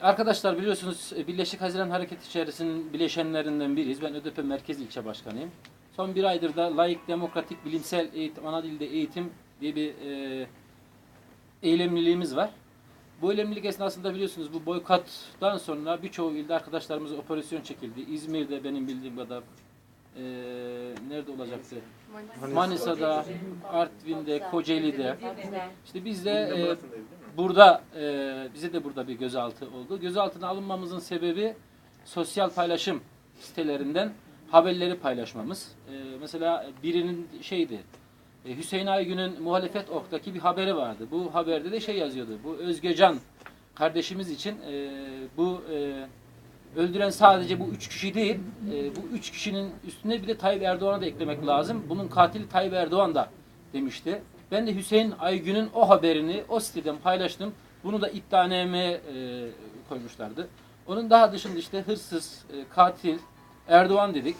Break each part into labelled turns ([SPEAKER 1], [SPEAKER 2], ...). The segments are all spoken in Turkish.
[SPEAKER 1] Arkadaşlar biliyorsunuz e, Birleşik Haziran Hareketi içerisinin bileşenlerinden biriyiz. Ben ÖDP Merkez İlçe Başkanıyım. Son bir aydır da layık, demokratik, bilimsel eğitim, ana dilde eğitim diye bir e, eylemliliğimiz var. Bu eylemlilik esnasında biliyorsunuz bu boykottan sonra birçoğu ilde arkadaşlarımız operasyon çekildi. İzmir'de benim bildiğim kadar e, nerede olacaktı? Manisa'da, Artvin'de, Kocaeli'de. İşte biz de e, burada e, bize de burada bir gözaltı oldu. Gözaltına alınmamızın sebebi sosyal paylaşım sitelerinden haberleri paylaşmamız. E, mesela birinin şeydi e, Hüseyin Aygün'ün muhalefet oktaki bir haberi vardı. Bu haberde de şey yazıyordu. Bu Özgecan kardeşimiz için e, bu e, öldüren sadece bu üç kişi değil. e, bu üç kişinin üstüne bir de Tayyip Erdoğan'a da eklemek lazım. Bunun katili Tayyip Erdoğan da demişti. Ben de Hüseyin Aygün'ün o haberini o siteden paylaştım. Bunu da iddianameye koymuşlardı. Onun daha dışında işte hırsız, e, katil, Erdoğan dedik.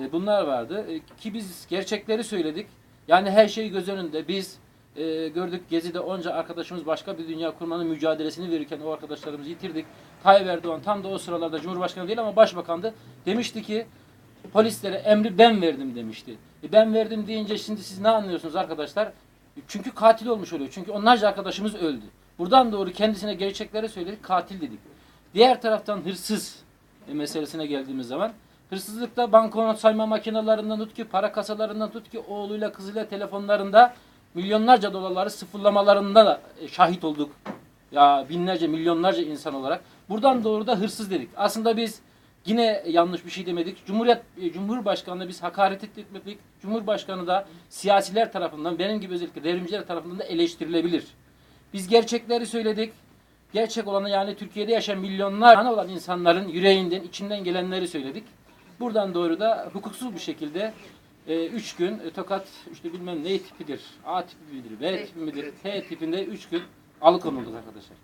[SPEAKER 1] E, bunlar vardı. E, ki biz gerçekleri söyledik. Yani her şey göz önünde. Biz e, gördük Gezi'de onca arkadaşımız başka bir dünya kurmanın mücadelesini verirken o arkadaşlarımızı yitirdik. Tayyip Erdoğan tam da o sıralarda Cumhurbaşkanı değil ama başbakandı. Demişti ki polislere emri ben verdim demişti. E, ben verdim deyince şimdi siz ne anlıyorsunuz arkadaşlar? Çünkü katil olmuş oluyor. Çünkü onlarca arkadaşımız öldü. Buradan doğru kendisine gerçekleri söyledik, katil dedik. Diğer taraftan hırsız e, meselesine geldiğimiz zaman hırsızlıkta banknot sayma makinelerinden tut ki para kasalarından tut ki oğluyla kızıyla telefonlarında milyonlarca dolarları sıfırlamalarında da e, şahit olduk. Ya binlerce milyonlarca insan olarak. Buradan doğru da hırsız dedik. Aslında biz yine yanlış bir şey demedik. Cumhuriyet e, Cumhurbaşkanı'na biz hakaret etmedik. Cumhurbaşkanı da siyasiler tarafından benim gibi özellikle devrimciler tarafından da eleştirilebilir. Biz gerçekleri söyledik. Gerçek olanı yani Türkiye'de yaşayan milyonlar olan insanların yüreğinden, içinden gelenleri söyledik. Buradan doğru da hukuksuz bir şekilde 3 gün e, Tokat işte bilmem ne tipidir, A tipi midir, B tipi midir, T tipinde 3 gün alıkonulduk arkadaşlar.